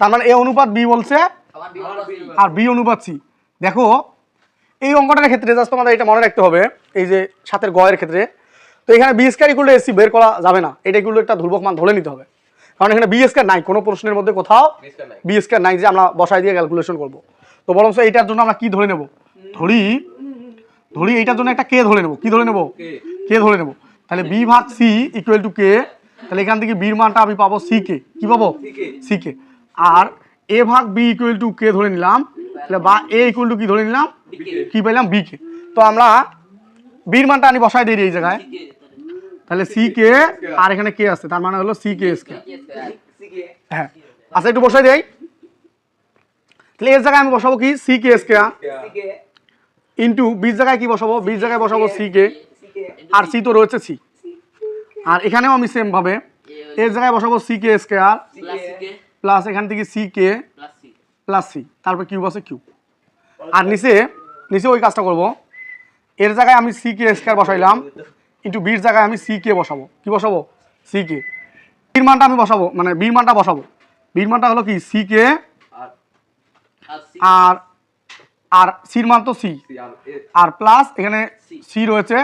তার মানে এ অনুপাত বি বলছে। আর বি অনুপাত সি। দেখো এই অঙ্কটার ক্ষেত্রে জাস্ট তোমাদের এটা মনে রাখতে হবে এই যে সাতের গয়ের ক্ষেত্রে। তো এখানে বি স্কয়ার ইকুয়াল এসি বের করা যাবে না এটা ইকুয়াল একটা ধ্রুবক মান ধরে নিতে হবে। কারণ এখানে বি স্কয়ার নাই কোনো প্রশ্নের মধ্যে কোথাও বি স্কয়ার নাই। যে আমরা বসাই দিয়ে ক্যালকুলেশন করব। তো বরং এইটার জন্য আমরা কি ধরে নেব? ধরি ধরি এইটার জন্য একটা কে ধরে নেব। কি ধরে নেব? কে? ধরে নেব। তাহলে বি ভাগ সি ইকুয়াল টু কে তাহলে এখান থেকে বির মানটা আমি পাবো সি কে কি পাবো? সি কে আর এ ভাগ বি ইকুয়াল টু কে ধরে নিলাম? তাহলে বা এ ইকুয়াল টু কি ধরে নিলাম? কি। পেলাম? বি কে। তো আমরা বির মানটা আমি বসাই দিই এই জায়গায়। তাহলে সি কে আর এখানে কে আছে? তার মানে হলো সি কে এস কে। হ্যাঁ। আচ্ছা একটু বসাই দেই। তাহলে এর জায়গায় আমি বসাবো কি? C K square C K into বির জায়গায় কি বসাবো? বির জায়গায় বসাবো সি কে। আর সি তো রয়েছে সি আর এখানেও আমি সেম ভাবে। এর জায়গায় বসাবো C K S K C K plus এখান থেকে সি কে প্লাস সি তারপর কিউব আছে কিউব আর নিচে নিচে ওই কাজটা করব। এর জায়গায় আমি সি কে স্কয়ার বসাইলাম। ইন্টু বির জায়গায় আমি সি কে বসাবো। কি বসাবো? সি কে বির মানটা আমি বসাবো। মানে বির মানটা বসাবো। বির মানটা হলো কি? সি কে আর আর সির মান তো সি আর প্লাস এখানে সি রয়েছে।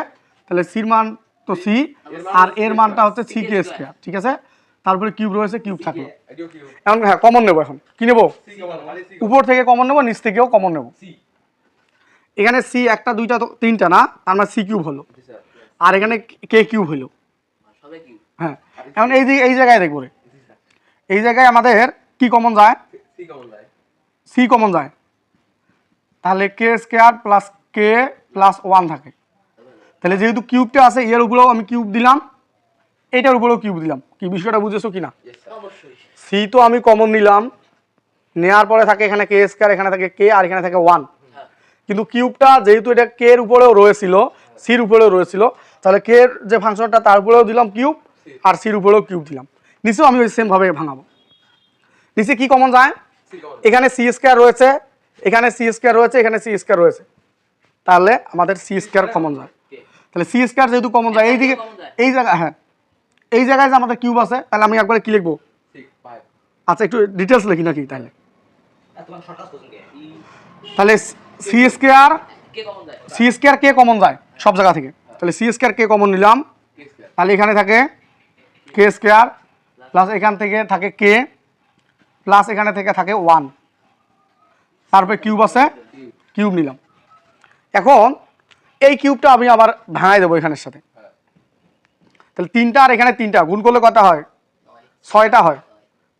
তাহলে সির মান তো সি আর এর মানটা হচ্ছে সি কে স্কয়ার ঠিক আছে? তারপরে কিউব রয়েছে কিউব থাকল। এখন হ্যাঁ কমন নেব এখন। কি নেব? মানে উপর থেকে কমন নেব নিচ থেকেও কমন নেব। এখানে সি একটা দুইটা তিনটা না? তার মানে সি কিউব হলো। আর এখানে কে কিউব হলো। হ্যাঁ এখন এই এই জায়গায় দেখব রে। এই জায়গায় আমাদের কি কমন যায়? সি যায়। সি কমন যায়। তাহলে K square plus K plus one থাকে। তাহলে যেহেতু কিউবটা আছে এর উপরেও আমি কিউব দিলাম। এটার উপরেও কিউব দিলাম কি বিষয়টা বুঝেছ কি না ইয়েস স্যার অবশ্যই। সি তো আমি কমন নিলাম। নেওয়ার পরে থাকে এখানে কে স্কোয়ার এখানে থাকে কে আর এখানে থাকে ওয়ান কিন্তু কিউবটা যেহেতু এটা কে এর উপরেও রয়েছিল সির উপরেও রয়েছিল তাহলে কে এর যে ফাংশনটা তার উপরেও দিলাম কিউব আর সির উপরেও কিউব দিলাম। নিচেও আমি ওই সেমভাবে ভাঙাবো। নিচে কি কমন যায়? এখানে সি স্কোয়ার রয়েছে এখানে সি স্কোয়ার রয়েছে এখানে সি স্কোয়ার রয়েছে। তাহলে আমাদের সি স্কোয়ার কমন যায়। তাহলে সি স্কোয়ার যেহেতু কমন যায় এইদিকে এই জায়গায় হ্যাঁ। এই জায়গায় যে আমাদের কিউব আছে তাহলে আমি একবারে কি লিখব? আচ্ছা একটু ডিটেলস লিখি নাকি তাহলে? তাহলে C square C square K common যায়? সব জায়গা থেকে। তাহলে সি স্কোয়ার কে কমন নিলাম। তাহলে এখানে থাকে কে স্কোয়ার প্লাস এখান থেকে থাকে কে প্লাস এখানে থেকে থাকে ওয়ান তারপরে কিউব আছে। কিউব নিলাম। এখন এই কিউবটা আমি আবার ভাঙাই দেবো এখানের সাথে। তাহলে তিনটা আর এখানে তিনটা গুণ করলে কটা হয়? ছয়টা হয়।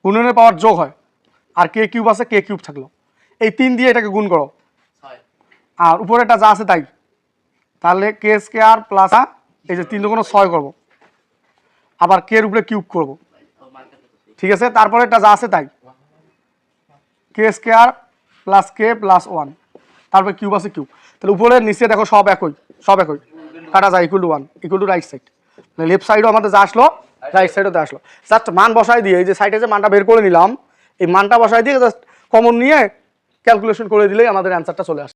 গুণনের পাওয়ার যোগ হয়। আর কে কিউব আছে কে কিউব থাকল। এই তিন দিয়ে এটাকে গুণ করো। আর উপরেটা যা আছে তাই। তাহলে কে স্কোয়ার প্লাস এই যে তিন দুগুণ ছয় করব। আবার কে এর উপরে কিউব করব। ঠিক আছে? তারপরে এটা যা আছে তাই। K square plus K plus one তারপরে কিউব আছে কিউব তাহলে উপরে নিচে দেখো সব একই সব একই। কাটা যায় equal to one equal to right side left সাইডও আমাদের যা আসলো রাইট সাইডও যা আসলো। জাস্ট মান বসাই দিয়ে এই যে সাইডে যে মানটা বের করে নিলাম এই মানটা বসাই দিয়ে জাস্ট কমন নিয়ে ক্যালকুলেশন করে দিলেই আমাদের অ্যান্সারটা চলে আসে।